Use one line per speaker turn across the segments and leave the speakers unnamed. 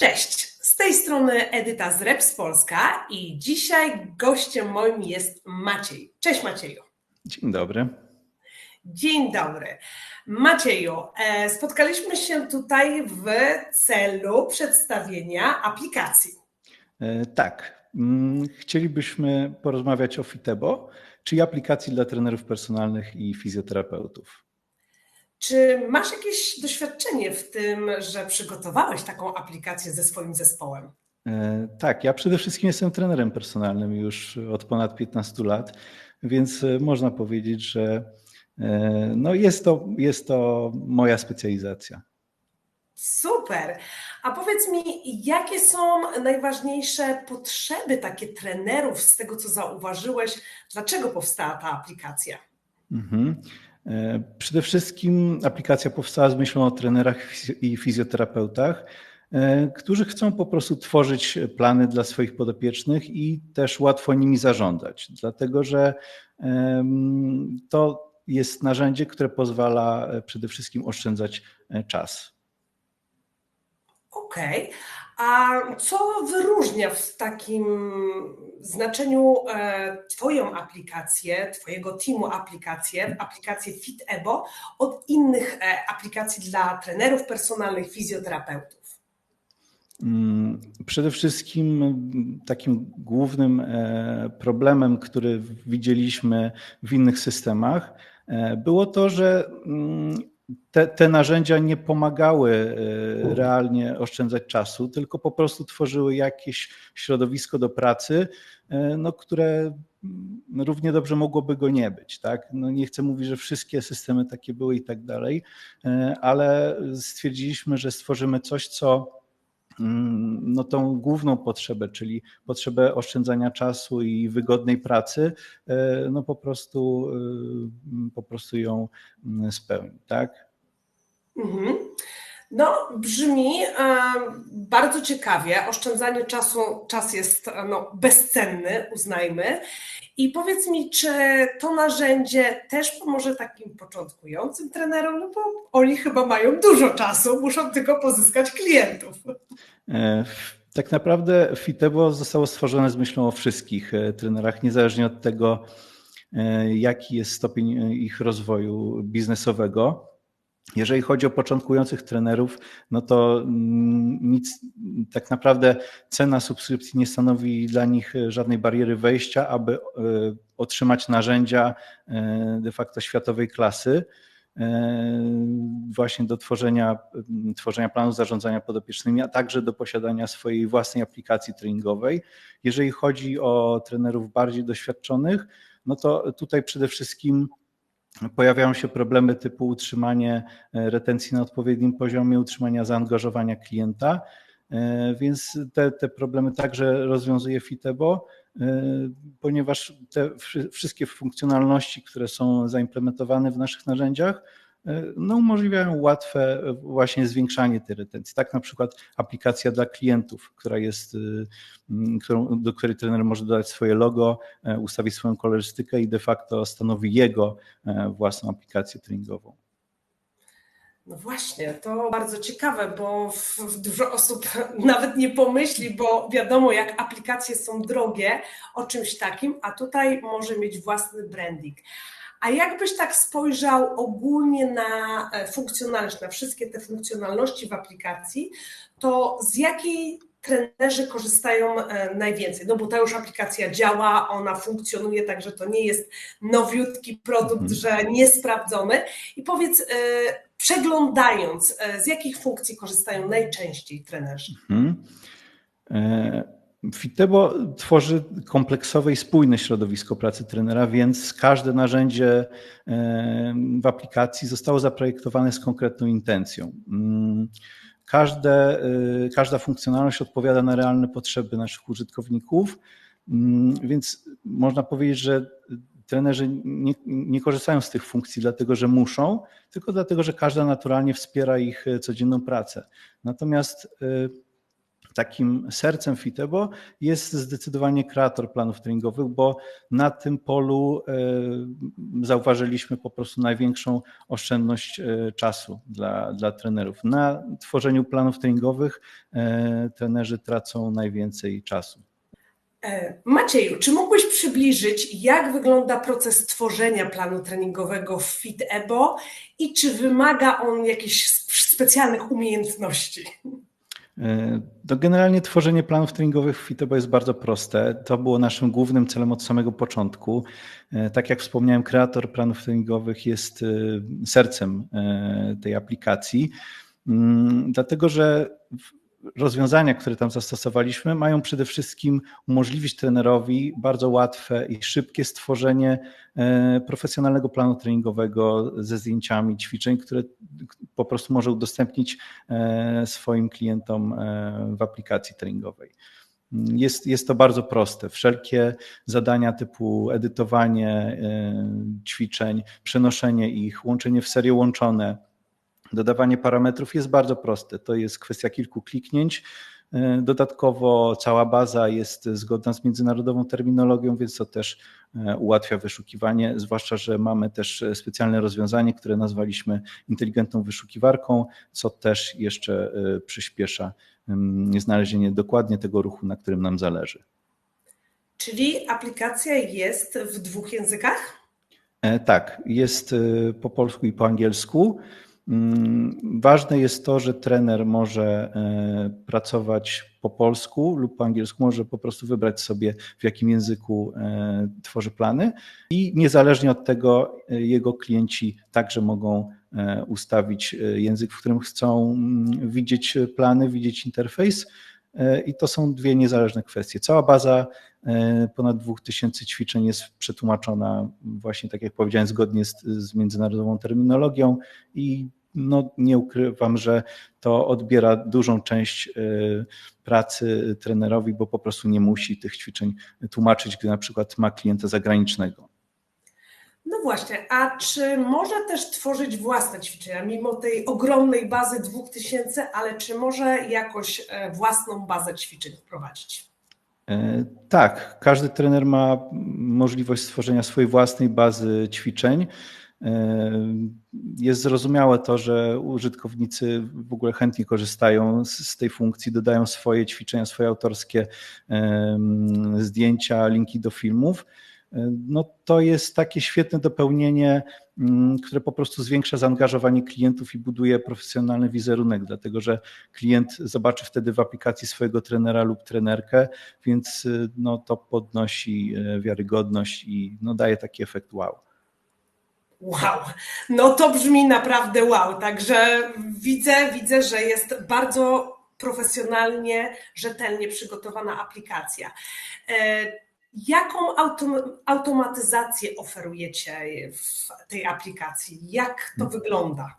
Cześć, z tej strony Edyta z Reps Polska i dzisiaj gościem moim jest Maciej. Cześć Macieju.
Dzień dobry.
Dzień dobry. Macieju, e, spotkaliśmy się tutaj w celu przedstawienia aplikacji.
E, tak. Mm, chcielibyśmy porozmawiać o Fitebo, czyli aplikacji dla trenerów personalnych i fizjoterapeutów.
Czy masz jakieś doświadczenie w tym, że przygotowałeś taką aplikację ze swoim zespołem?
E, tak, ja przede wszystkim jestem trenerem personalnym już od ponad 15 lat, więc e, można powiedzieć, że e, no jest, to, jest to moja specjalizacja.
Super. A powiedz mi, jakie są najważniejsze potrzeby takie trenerów z tego, co zauważyłeś? Dlaczego powstała ta aplikacja?
Mhm. E, przede wszystkim aplikacja powstała z myślą o trenerach i fizjoterapeutach, e, którzy chcą po prostu tworzyć plany dla swoich podopiecznych i też łatwo nimi zarządzać, dlatego że to jest narzędzie, które pozwala e, przede wszystkim oszczędzać czas.
Okej. Okay. A co wyróżnia w takim znaczeniu e, Twoją aplikację, Twojego teamu aplikację, aplikację FitEbo od innych e, aplikacji dla trenerów personalnych, fizjoterapeutów?
Mm, przede wszystkim takim głównym e, problemem, który widzieliśmy w innych systemach, było to, że mm, te, te, narzędzia nie pomagały e, realnie oszczędzać czasu, tylko po prostu tworzyły jakieś środowisko do pracy, e, no, które równie dobrze mogłoby go nie być. Tak? No, nie chcę mówić, że wszystkie systemy takie były i tak dalej, e, ale stwierdziliśmy, że stworzymy coś, co no, tą główną potrzebę, czyli potrzebę oszczędzania czasu i wygodnej pracy, no po prostu, po prostu ją mm, spełni. Tak?
Mhm. No, brzmi e, bardzo ciekawie. Oszczędzanie czasu, czas jest e, no, bezcenny, uznajmy. I powiedz mi, czy to narzędzie też pomoże takim początkującym trenerom, no bo oni chyba mają dużo czasu, muszą tylko pozyskać klientów.
E, tak naprawdę Fitebo zostało stworzone z myślą o wszystkich trenerach, niezależnie od tego, jaki jest stopień ich rozwoju biznesowego. Jeżeli chodzi o początkujących trenerów, no to mm, nic, tak naprawdę cena subskrypcji nie stanowi dla nich żadnej bariery wejścia, aby e, otrzymać narzędzia e, de facto światowej klasy e, właśnie do tworzenia, tworzenia planu zarządzania podopiecznymi, a także do posiadania swojej własnej aplikacji treningowej. Jeżeli chodzi o trenerów bardziej doświadczonych, no to tutaj przede wszystkim pojawiają się problemy typu utrzymanie e, retencji na odpowiednim poziomie, utrzymania zaangażowania klienta, e, więc te, te problemy także rozwiązuje Fitebo, e, ponieważ te wszystkie funkcjonalności, które są zaimplementowane w naszych narzędziach, no, umożliwiają łatwe właśnie zwiększanie tej retencji. Tak na przykład aplikacja dla klientów, która jest, którą, do której trener może dodać swoje logo, ustawić swoją kolorystykę i de facto stanowi jego własną aplikację treningową.
No właśnie, to bardzo ciekawe, bo dużo osób nawet nie pomyśli, bo wiadomo, jak aplikacje są drogie o czymś takim, a tutaj może mieć własny branding. A jakbyś tak spojrzał ogólnie na e, funkcjonalność, na wszystkie te funkcjonalności w aplikacji, to z jakiej trenerzy korzystają e, najwięcej? No bo ta już aplikacja działa, ona funkcjonuje, także to nie jest nowiutki produkt, mhm. że niesprawdzony. I powiedz, e, przeglądając, z jakich funkcji korzystają najczęściej trenerzy? Mhm.
Fitebo tworzy kompleksowe i spójne środowisko pracy trenera, więc każde narzędzie w aplikacji zostało zaprojektowane z konkretną intencją. Mm, każde, e, każda funkcjonalność odpowiada na realne potrzeby naszych użytkowników, mm, więc można powiedzieć, że trenerzy nie, nie, korzystają z tych funkcji dlatego, że muszą, tylko dlatego, że każda naturalnie wspiera ich codzienną pracę. Natomiast takim sercem Fitebo jest zdecydowanie kreator planów treningowych, bo na tym polu e, zauważyliśmy po prostu największą oszczędność e, czasu dla, dla trenerów. Na tworzeniu planów treningowych e, trenerzy tracą najwięcej czasu.
Macieju, czy mógłbyś przybliżyć, jak wygląda proces tworzenia planu treningowego w FitEbo i czy wymaga on jakichś specjalnych umiejętności?
To generalnie tworzenie planów treningowych w Fitebo jest bardzo proste. To było naszym głównym celem od samego początku. E, tak jak wspomniałem, kreator planów treningowych jest e, sercem e, tej aplikacji, mm, dlatego że rozwiązania, które tam zastosowaliśmy, mają przede wszystkim umożliwić trenerowi bardzo łatwe i szybkie stworzenie e, profesjonalnego planu treningowego ze zdjęciami ćwiczeń, które po prostu może udostępnić e, swoim klientom e, w aplikacji treningowej. Jest, jest to bardzo proste. Wszelkie zadania typu edytowanie ćwiczeń, przenoszenie ich, łączenie w serie łączone, Dodawanie parametrów jest bardzo proste. To jest kwestia kilku kliknięć. E, dodatkowo cała baza jest zgodna z międzynarodową terminologią, więc to też e, ułatwia wyszukiwanie, zwłaszcza, że mamy też specjalne rozwiązanie, które nazwaliśmy inteligentną wyszukiwarką, co też jeszcze e, przyspiesza znalezienie dokładnie tego ruchu, na którym nam zależy.
Czyli aplikacja jest w dwóch językach?
Tak, jest po polsku i po angielsku. Mm, ważne jest to, że trener może e, pracować po polsku lub po angielsku, może po prostu wybrać sobie, w jakim języku e, tworzy plany i niezależnie od tego e, jego klienci także mogą ustawić język, w którym chcą mm, widzieć plany, widzieć interfejs. I to są dwie niezależne kwestie. Cała baza ponad 2000 ćwiczeń jest przetłumaczona właśnie, tak jak powiedziałem, zgodnie z, z międzynarodową terminologią i no, nie ukrywam, że to odbiera dużą część y, pracy trenerowi, bo po prostu nie musi tych ćwiczeń tłumaczyć, gdy na przykład ma klienta zagranicznego.
No właśnie, a czy może też tworzyć własne ćwiczenia, mimo tej ogromnej bazy 2000, ale czy może jakoś e, własną bazę ćwiczeń wprowadzić?
E, tak, każdy trener ma możliwość stworzenia swojej własnej bazy ćwiczeń. Jest zrozumiałe to, że użytkownicy w ogóle chętnie korzystają z, tej funkcji, dodają swoje ćwiczenia, swoje autorskie zdjęcia, linki do filmów. No to jest takie świetne dopełnienie, które po prostu zwiększa zaangażowanie klientów i buduje profesjonalny wizerunek, dlatego że klient zobaczy wtedy w aplikacji swojego trenera lub trenerkę, więc no to podnosi e, wiarygodność i no daje taki efekt wow.
Wow, no to brzmi naprawdę wow. Także widzę, widzę, że jest bardzo profesjonalnie, rzetelnie przygotowana aplikacja. E, jaką automatyzację oferujecie w tej aplikacji? Jak to wygląda?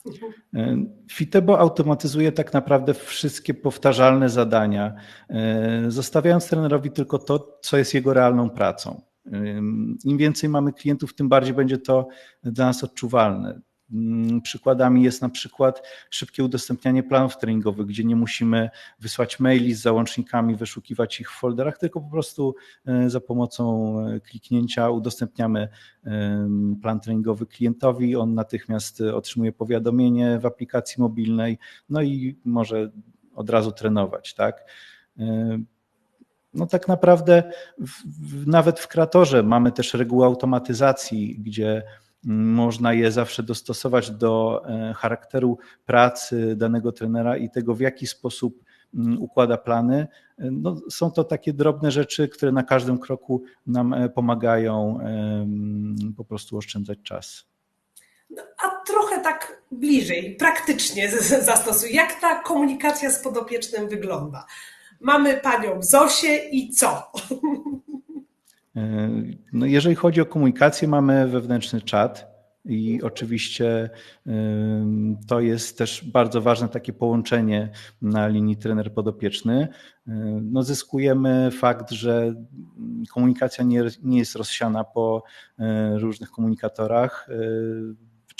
E, Fitebo automatyzuje tak naprawdę wszystkie powtarzalne zadania, e, zostawiając trenerowi tylko to, co jest jego realną pracą. Im więcej mamy klientów, tym bardziej będzie to dla nas odczuwalne. Przykładami jest na przykład szybkie udostępnianie planów treningowych, gdzie nie musimy wysłać maili z załącznikami, wyszukiwać ich w folderach, tylko po prostu e, za pomocą e, kliknięcia udostępniamy plan treningowy klientowi. On natychmiast otrzymuje powiadomienie w aplikacji mobilnej, no i może od razu trenować, tak? E, no tak naprawdę w, w, nawet w kreatorze mamy też reguły automatyzacji, gdzie można je zawsze dostosować do e, charakteru pracy danego trenera i tego, w jaki sposób mm, układa plany. No, są to takie drobne rzeczy, które na każdym kroku nam e, pomagają po prostu oszczędzać czas.
No, a trochę tak bliżej, praktycznie zastosuj. Jak ta komunikacja z podopiecznym wygląda? Mamy panią Zosię i co?
E, no jeżeli chodzi o komunikację, mamy wewnętrzny czat. I oczywiście e, to jest też bardzo ważne takie połączenie na linii trener podopieczny. E, no zyskujemy fakt, że komunikacja nie, nie jest rozsiana po różnych komunikatorach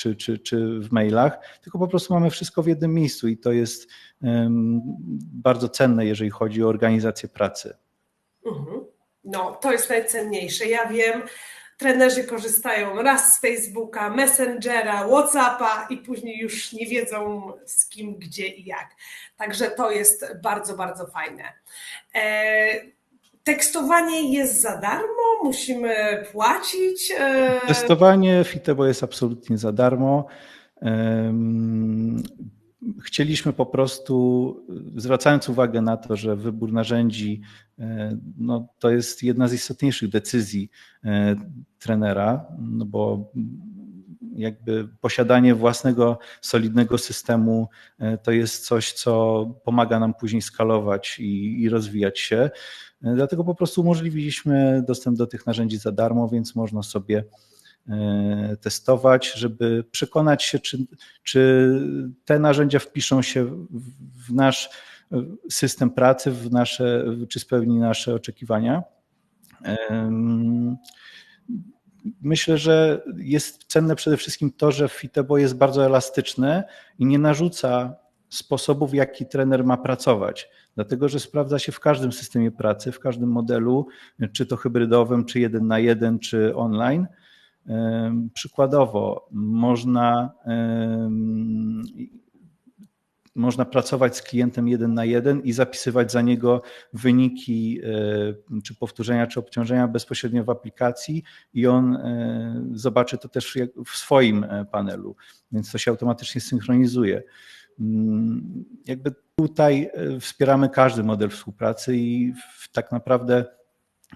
czy, czy, czy w mailach, tylko po prostu mamy wszystko w jednym miejscu i to jest bardzo cenne, jeżeli chodzi o organizację pracy.
Mhm. No, to jest najcenniejsze. Ja wiem, trenerzy korzystają raz z Facebooka, Messengera, Whatsappa i później już nie wiedzą z kim, gdzie i jak. Także to jest bardzo, bardzo fajne. Tekstowanie jest za darmo, musimy płacić.
E... Testowanie Fitebo jest absolutnie za darmo. Chcieliśmy po prostu, zwracając uwagę na to, że wybór narzędzi e, no, to jest jedna z istotniejszych decyzji e, trenera, no bo jakby posiadanie własnego solidnego systemu to jest coś, co pomaga nam później skalować i, i rozwijać się. Dlatego po prostu umożliwiliśmy dostęp do tych narzędzi za darmo, więc można sobie E, testować, żeby przekonać się, czy, czy te narzędzia wpiszą się w nasz system pracy, w nasze, czy spełni nasze oczekiwania. Myślę, że jest cenne przede wszystkim to, że Fitebo jest bardzo elastyczny i nie narzuca sposobów, w jaki trener ma pracować, dlatego że sprawdza się w każdym systemie pracy, w każdym modelu, czy to hybrydowym, czy jeden na jeden, czy online. Przykładowo, można, można pracować z klientem jeden na jeden i zapisywać za niego wyniki czy powtórzenia, czy obciążenia bezpośrednio w aplikacji i on e, zobaczy to też w swoim e, panelu, więc to się automatycznie synchronizuje. Mm, jakby tutaj e, wspieramy każdy model współpracy i tak naprawdę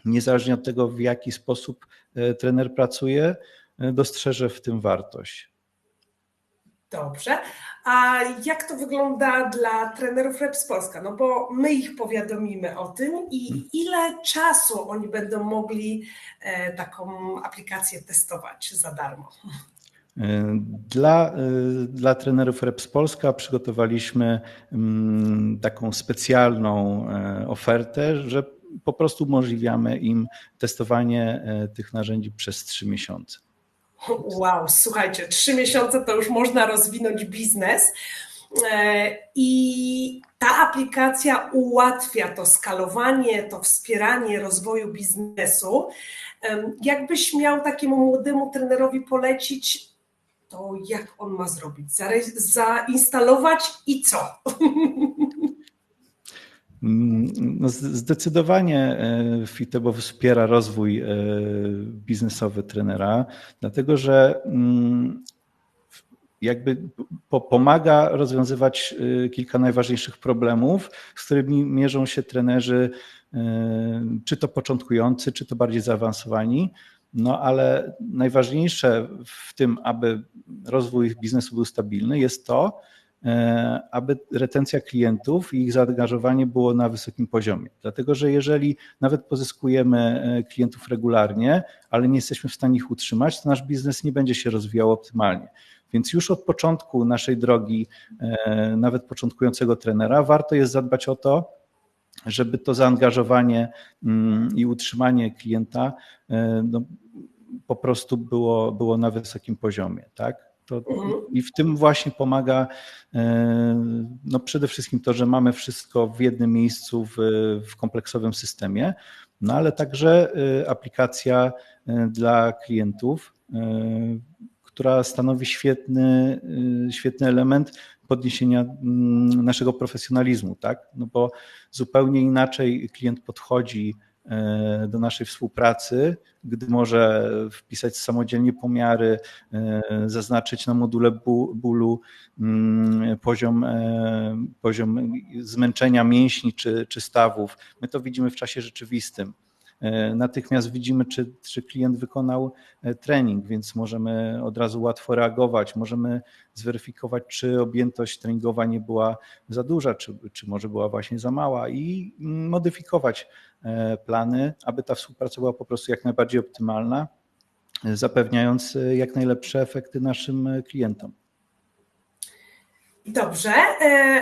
niezależnie od tego, w jaki sposób e, trener pracuje, e, dostrzeże w tym wartość.
Dobrze. A jak to wygląda dla trenerów Reps Polska? No bo my ich powiadomimy o tym i hmm. ile czasu oni będą mogli taką aplikację testować za darmo?
Dla, dla trenerów Reps Polska przygotowaliśmy mm, taką specjalną ofertę, że po prostu umożliwiamy im testowanie e, tych narzędzi przez trzy miesiące.
Wow, słuchajcie, trzy miesiące to już można rozwinąć biznes. E, I ta aplikacja ułatwia to skalowanie, to wspieranie rozwoju biznesu. Jakbyś miał takiemu młodemu trenerowi polecić, to jak on ma zrobić? Zainstalować i co?
Mm, no zdecydowanie e, Fitebo wspiera rozwój e, biznesowy trenera, dlatego że mm, jakby pomaga rozwiązywać e, kilka najważniejszych problemów, z którymi mierzą się trenerzy, czy to początkujący, czy to bardziej zaawansowani. No ale najważniejsze w tym, aby rozwój biznesu był stabilny, jest to, E, aby retencja klientów i ich zaangażowanie było na wysokim poziomie. Dlatego, że jeżeli nawet pozyskujemy e, klientów regularnie, ale nie jesteśmy w stanie ich utrzymać, to nasz biznes nie będzie się rozwijał optymalnie. Więc już od początku naszej drogi, e, nawet początkującego trenera, warto jest zadbać o to, żeby to zaangażowanie mm, i utrzymanie klienta no, po prostu było, było na wysokim poziomie. Tak? To, mhm. I w tym właśnie pomaga e, no przede wszystkim to, że mamy wszystko w jednym miejscu w, w kompleksowym systemie, no ale także e, aplikacja e, dla klientów, która stanowi świetny, świetny element podniesienia mm, naszego profesjonalizmu, tak? No bo zupełnie inaczej klient podchodzi E, do naszej współpracy, gdy może wpisać samodzielnie pomiary, e, zaznaczyć na module bólu mm, poziom, e, poziom zmęczenia mięśni czy, czy stawów. My to widzimy w czasie rzeczywistym. E, natychmiast widzimy, czy, czy klient wykonał e, trening, więc możemy od razu łatwo reagować, możemy zweryfikować, czy objętość treningowa nie była za duża, czy, czy może była właśnie za mała i modyfikować e, plany, aby ta współpraca była po prostu jak najbardziej optymalna, zapewniając jak najlepsze efekty naszym klientom.
Dobrze.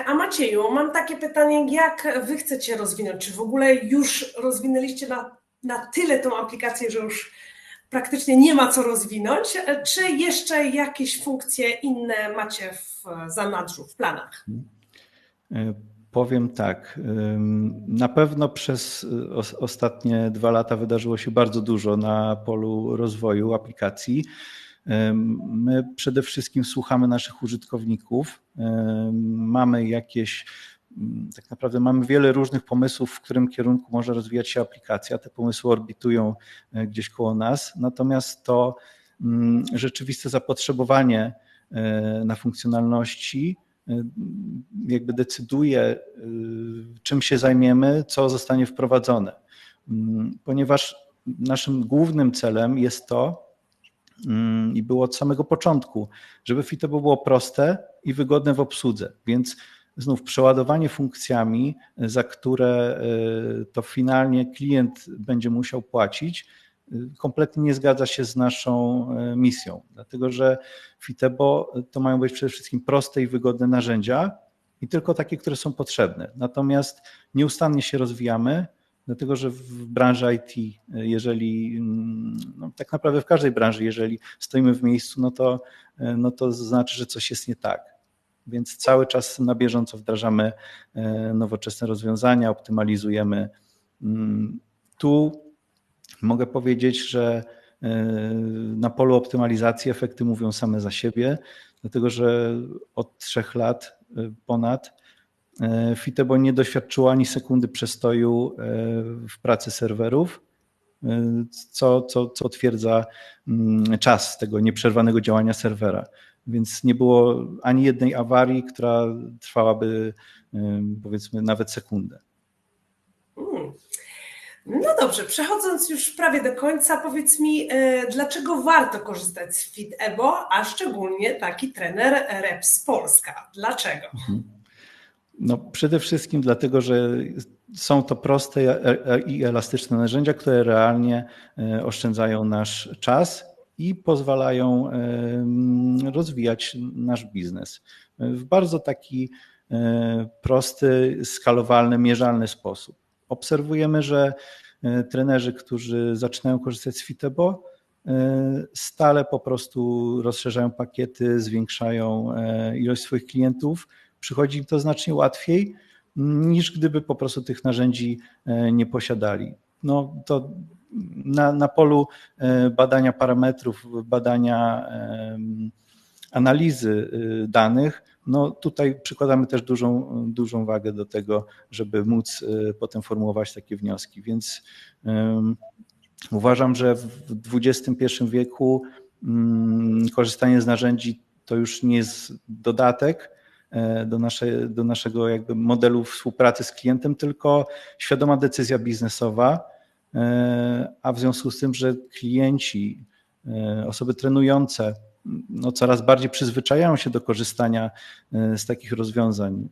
A Macieju, mam takie pytanie, jak wy chcecie rozwinąć? Czy w ogóle już rozwinęliście na na tyle tą aplikację, że już praktycznie nie ma co rozwinąć, czy jeszcze jakieś funkcje inne macie w zanadrzu, w planach?
Powiem tak. Na pewno przez ostatnie dwa lata wydarzyło się bardzo dużo na polu rozwoju aplikacji. My przede wszystkim słuchamy naszych użytkowników. Mamy jakieś, tak naprawdę mamy wiele różnych pomysłów, w którym kierunku może rozwijać się aplikacja. Te pomysły orbitują e, gdzieś koło nas, natomiast to rzeczywiste zapotrzebowanie e, na funkcjonalności e, jakby decyduje, czym się zajmiemy, co zostanie wprowadzone. Ponieważ naszym głównym celem jest to, Mm, i było od samego początku, żeby Fitebo było proste i wygodne w obsłudze. Więc znów przeładowanie funkcjami, za które y, to finalnie klient będzie musiał płacić, y, kompletnie nie zgadza się z naszą y, misją, dlatego że Fitebo to mają być przede wszystkim proste i wygodne narzędzia i tylko takie, które są potrzebne. Natomiast nieustannie się rozwijamy, Dlatego, że w branży IT, jeżeli, no tak naprawdę w każdej branży, jeżeli stoimy w miejscu, no to, no to znaczy, że coś jest nie tak. Więc cały czas na bieżąco wdrażamy e, nowoczesne rozwiązania, optymalizujemy. Mm, tu mogę powiedzieć, że e, na polu optymalizacji efekty mówią same za siebie, dlatego że od trzech lat e, ponad Fitebo nie doświadczyło ani sekundy przestoju w pracy serwerów, co, co, co potwierdza mm, czas tego nieprzerwanego działania serwera. Więc nie było ani jednej awarii, która trwałaby powiedzmy nawet sekundę.
Hmm. No dobrze, przechodząc już prawie do końca, powiedz mi, dlaczego warto korzystać z FitEbo, a szczególnie taki trener Reps Polska? Dlaczego? Mhm.
No, przede wszystkim dlatego, że są to proste i elastyczne narzędzia, które realnie e, oszczędzają nasz czas i pozwalają e, rozwijać nasz biznes w bardzo taki e, prosty, skalowalny, mierzalny sposób. Obserwujemy, że trenerzy, którzy zaczynają korzystać z Fitebo, stale po prostu rozszerzają pakiety, zwiększają ilość swoich klientów przychodzi im to znacznie łatwiej niż gdyby po prostu tych narzędzi e, nie posiadali. No to na, na polu e, badania parametrów, badania analizy e, danych, no tutaj przykładamy też dużą, dużą wagę do tego, żeby móc potem formułować takie wnioski. Więc uważam, że w XXI wieku um, korzystanie z narzędzi to już nie jest dodatek, E, do, nasze, do naszego jakby modelu współpracy z klientem, tylko świadoma decyzja biznesowa, e, a w związku z tym, że klienci, e, osoby trenujące no coraz bardziej przyzwyczajają się do korzystania z takich rozwiązań,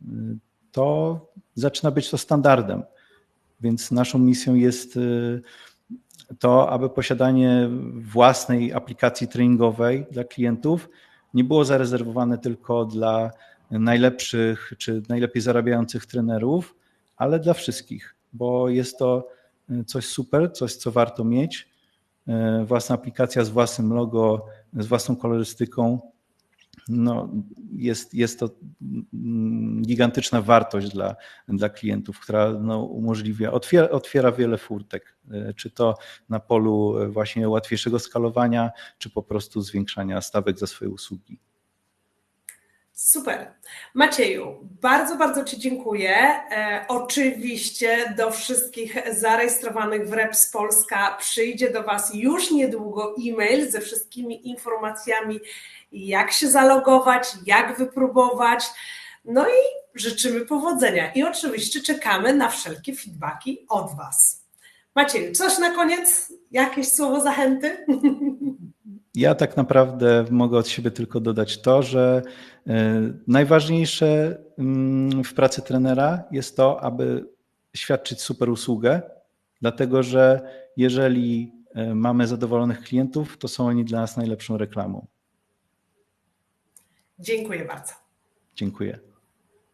to zaczyna być to standardem. Więc naszą misją jest to, aby posiadanie własnej aplikacji treningowej dla klientów nie było zarezerwowane tylko dla najlepszych czy najlepiej zarabiających trenerów, ale dla wszystkich, bo jest to e, coś super, coś, co warto mieć. E, własna aplikacja z własnym logo, z własną kolorystyką. No, jest, jest to mm, gigantyczna wartość dla, dla klientów, która no, umożliwia, otwiera, otwiera wiele furtek, e, czy to na polu właśnie łatwiejszego skalowania, czy po prostu zwiększania stawek za swoje usługi.
Super. Macieju, bardzo, bardzo Ci dziękuję. E, oczywiście do wszystkich zarejestrowanych w Reps Polska przyjdzie do Was już niedługo e-mail ze wszystkimi informacjami, jak się zalogować, jak wypróbować. No i życzymy powodzenia. I oczywiście czekamy na wszelkie feedbacki od Was. Macieju, coś na koniec? Jakieś słowo zachęty?
Ja tak naprawdę mogę od siebie tylko dodać to, że e, najważniejsze mm, w pracy trenera jest to, aby świadczyć super usługę, dlatego że jeżeli e, mamy zadowolonych klientów, to są oni dla nas najlepszą reklamą.
Dziękuję bardzo.
Dziękuję.